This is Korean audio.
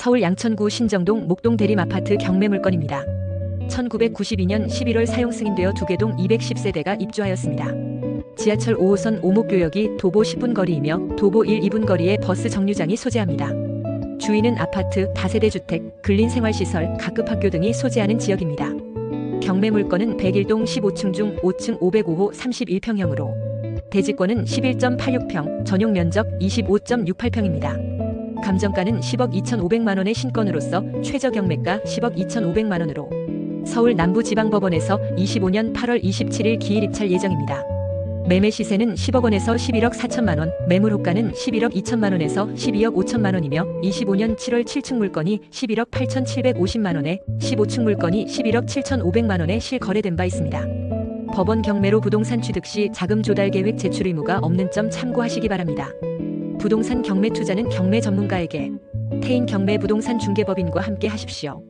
서울 양천구 신정동 목동 대림 아파트 경매 물건입니다. 1992년 11월 사용 승인되어 두개동 210세대가 입주하였습니다. 지하철 5호선 오목교역이 도보 10분 거리이며 도보 1, 2분 거리에 버스 정류장이 소재합니다. 주위는 아파트, 다세대 주택, 근린 생활시설, 각급 학교 등이 소재하는 지역입니다. 경매 물건은 101동 15층 중 5층 505호 31평형으로 대지권은 11.86평, 전용 면적 25.68평입니다. 감정가는 10억 2,500만 원의 신건으로서 최저 경매가 10억 2,500만 원으로 서울 남부지방법원에서 25년 8월 27일 기일 입찰 예정입니다. 매매 시세는 10억 원에서 11억 4천만 원, 매물 호가는 11억 2천만 원에서 12억 5천만 원이며 25년 7월 7층 물건이 11억 8,750만 원에 15층 물건이 11억 7,500만 원에 실거래된 바 있습니다. 법원 경매로 부동산 취득 시 자금 조달 계획 제출 의무가 없는 점 참고하시기 바랍니다. 부동산 경매 투자는 경매 전문가에게 태인 경매 부동산 중개법인과 함께 하십시오.